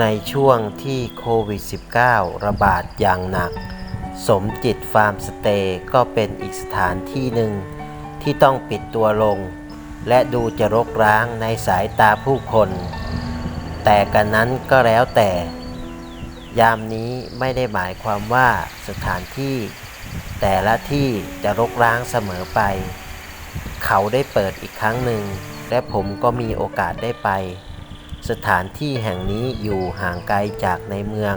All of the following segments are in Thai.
ในช่วงที่โควิด -19 ระบาดอย่างหนัก สมจิตฟาร์มสเตย์ก็เป็นอีกสถานที่หนึ่ง ที่ต้องปิดตัวลง และดูจะรกร้างในสายตาผู้คน แต่กันนั้นก็แล้วแต่ ยามนี้ไม่ได้หมายความว่าสถานที่ แต่ละที่จะรกร้างเสมอไป เขาได้เปิดอีกครั้งหนึ่ง และผมก็มีโอกาสได้ไป สถานที่แห่งนี้อยู่ห่างไกลจากในเมือง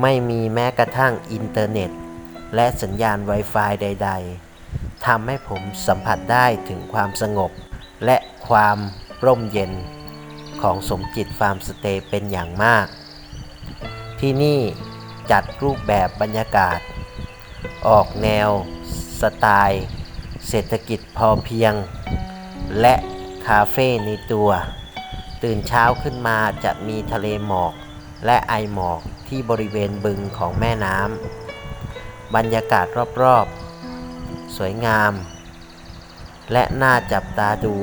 ไม่มีแม้กระทั่งอินเทอร์เน็ต และสัญญาณ Wi-Fi ใด ๆทำให้ผมสัมผัสได้ถึงความสงบ และความร่มเย็นของสมจิตฟาร์มสเตย์เป็นอย่างมาก ที่นี่จัดรูปแบบบรรยากาศ ออกแนว สไตล์ เศรษฐกิจพอเพียง และคาเฟ่ในตัว ตื่นเช้าขึ้นมาจะมีทะเลหมอก และไอหมอกที่บริเวณบึงของแม่น้ำบรรยากาศรอบๆ สวยงาม และน่าจับตาดู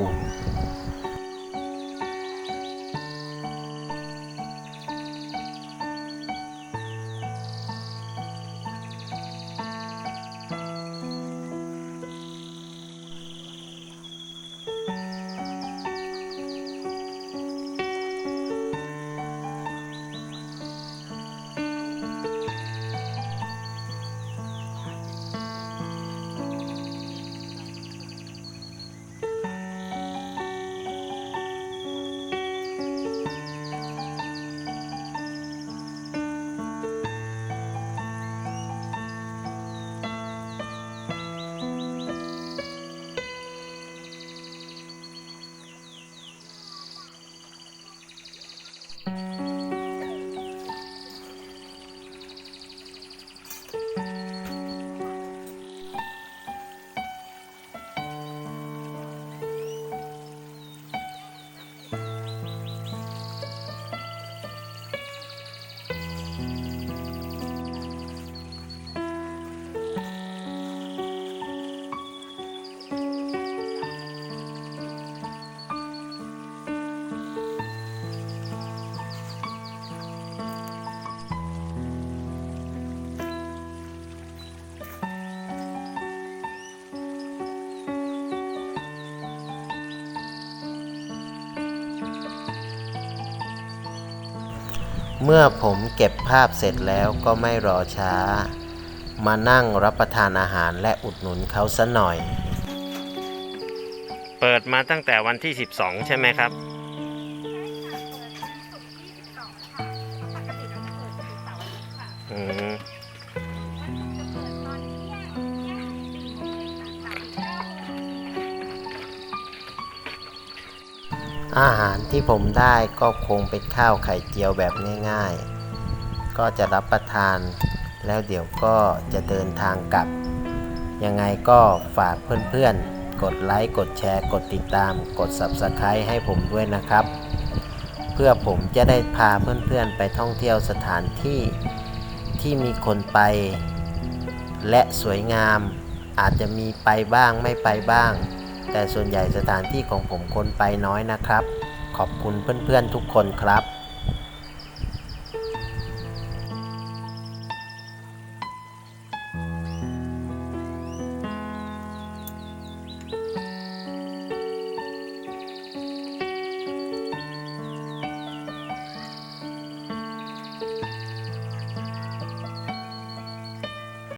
เมื่อผมเก็บภาพเสร็จแล้วก็ไม่รอช้า มานั่งรับประทานอาหารและอุดหนุนเขาซะหน่อย เปิดมาตั้งแต่วันที่ 12 ใช่ไหมครับ อืม อาหารที่ผมได้ก็คงเป็นข้าวไข่เจียวแบบง่ายๆ ก็จะรับประทาน แล้วเดี๋ยวก็จะเดินทางกลับ ยังไงก็ฝากเพื่อนๆ กดไลค์กดแชร์ กดติดตาม กด Subscribe ให้ผมด้วยนะครับ เพื่อผมจะได้พาเพื่อนๆ ไปท่องเที่ยวสถานที่ที่มีคนไป และสวยงามอาจจะมีไปบ้างไม่ไปบ้าง แต่ส่วนใหญ่สถานที่ของผมคนไปน้อยนะครับ ขอบคุณเพื่อนๆทุกคนครับ